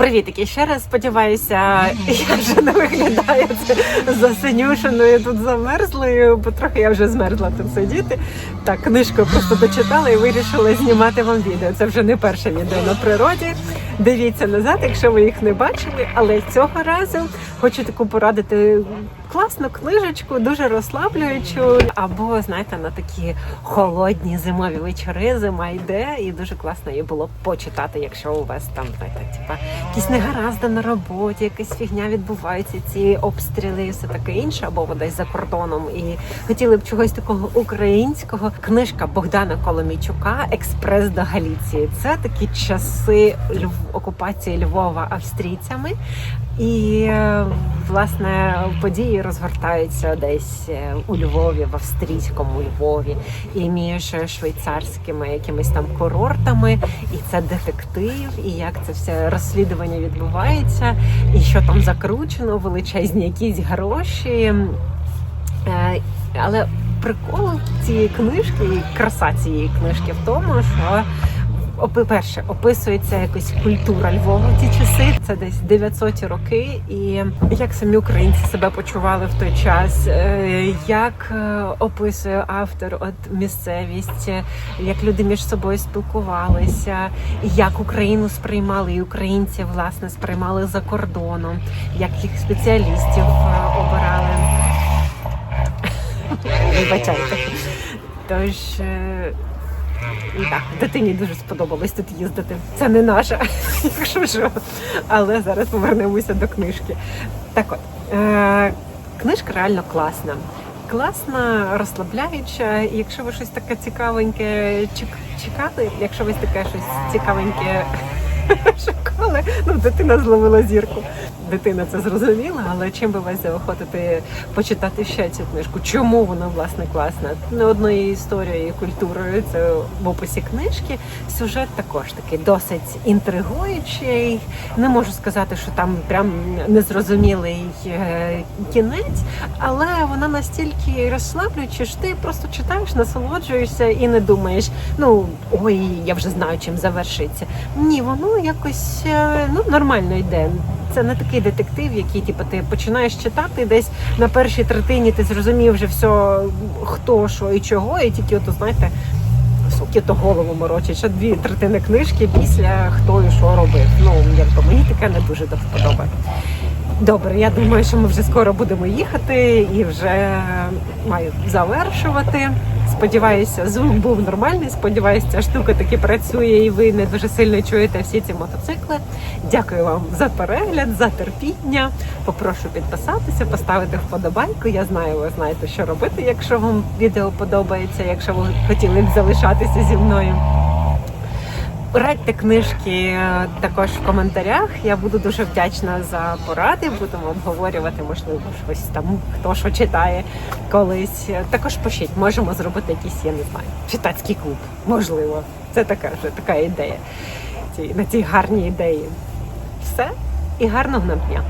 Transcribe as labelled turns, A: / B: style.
A: Привітики ще раз. Сподіваюся, я вже не виглядаю засинюшеною тут замерзлою, бо трохи я вже змерзла тут сидіти. Так, книжку просто дочитала і вирішила знімати вам відео. Це вже не перше відео на природі. Дивіться назад, якщо ви їх не бачили. Але цього разу хочу таку порадити класну книжечку, дуже розслаблюючу. Або знаєте, на такі холодні зимові вечори зима йде, і дуже класно її було почитати, якщо у вас там знаєте, типа якісь негаразди на роботі, якась фігня відбувається, ці обстріли і все таке інше, або ви десь за кордоном, і хотіли б чогось такого українського. Книжка Богдана Коломійчука Експрес до Галіції. Це такі часи Льв... окупації Львова австрійцями. І е, власне події розгортаються десь е, у Львові, в австрійському Львові, і між швейцарськими якимись там курортами, і це детектив, і як це все розслідування відбувається, і що там закручено, величезні якісь гроші. Е, Але прикол цієї книжки, краса цієї книжки в тому, що перше описується якось культура Львова в ті часи. Це десь 900 роки, і як самі українці себе почували в той час, е, як е, описує автор от місцевість, як люди між собою спілкувалися, як Україну сприймали, і українці власне сприймали за кордоном, як їх спеціалістів е, обирали. Вибачайте. Тож. І так, дитині дуже сподобалось тут їздити. Це не наша, якщо що. Але зараз повернемося до книжки. Так от, е- книжка реально класна. Класна, розслабляюча. Якщо ви щось таке цікавеньке чек- чекали, якщо ви таке щось цікавеньке шукали, ну дитина зловила зірку. Дитина це зрозуміла, але чим би вас заохотити почитати ще цю книжку? Чому вона власне класна? Не одною історією і культурою це в описі книжки. Сюжет також такий досить інтригуючий. Не можу сказати, що там прям незрозумілий е, кінець, але вона настільки розслаблююча, що ти просто читаєш, насолоджуєшся і не думаєш, ну ой, я вже знаю, чим завершиться. Ні, воно якось е, ну нормально йде. Це не такий детектив, який типу, ти починаєш читати десь на першій третині. Ти зрозумів вже все, хто що і чого, і тільки ото знаєте. Суки то голову морочить, що дві третини книжки після хто і що робив. Ну якби мені таке не дуже до. Добре, я думаю, що ми вже скоро будемо їхати і вже маю завершувати. Сподіваюся, звук був нормальний. Сподіваюся, ця штука таки працює, і ви не дуже сильно чуєте всі ці мотоцикли. Дякую вам за перегляд, за терпіння. Попрошу підписатися, поставити вподобайку. Я знаю, ви знаєте, що робити, якщо вам відео подобається, якщо ви хотіли б залишатися зі мною. Радьте книжки е, також в коментарях. Я буду дуже вдячна за поради. Будемо обговорювати, можливо, щось там хто що читає колись. Також пишіть, можемо зробити якийсь, я не знаю, читацький клуб. Можливо, це така вже така ідея. На цій гарній ідеї. Все і гарного нам дня.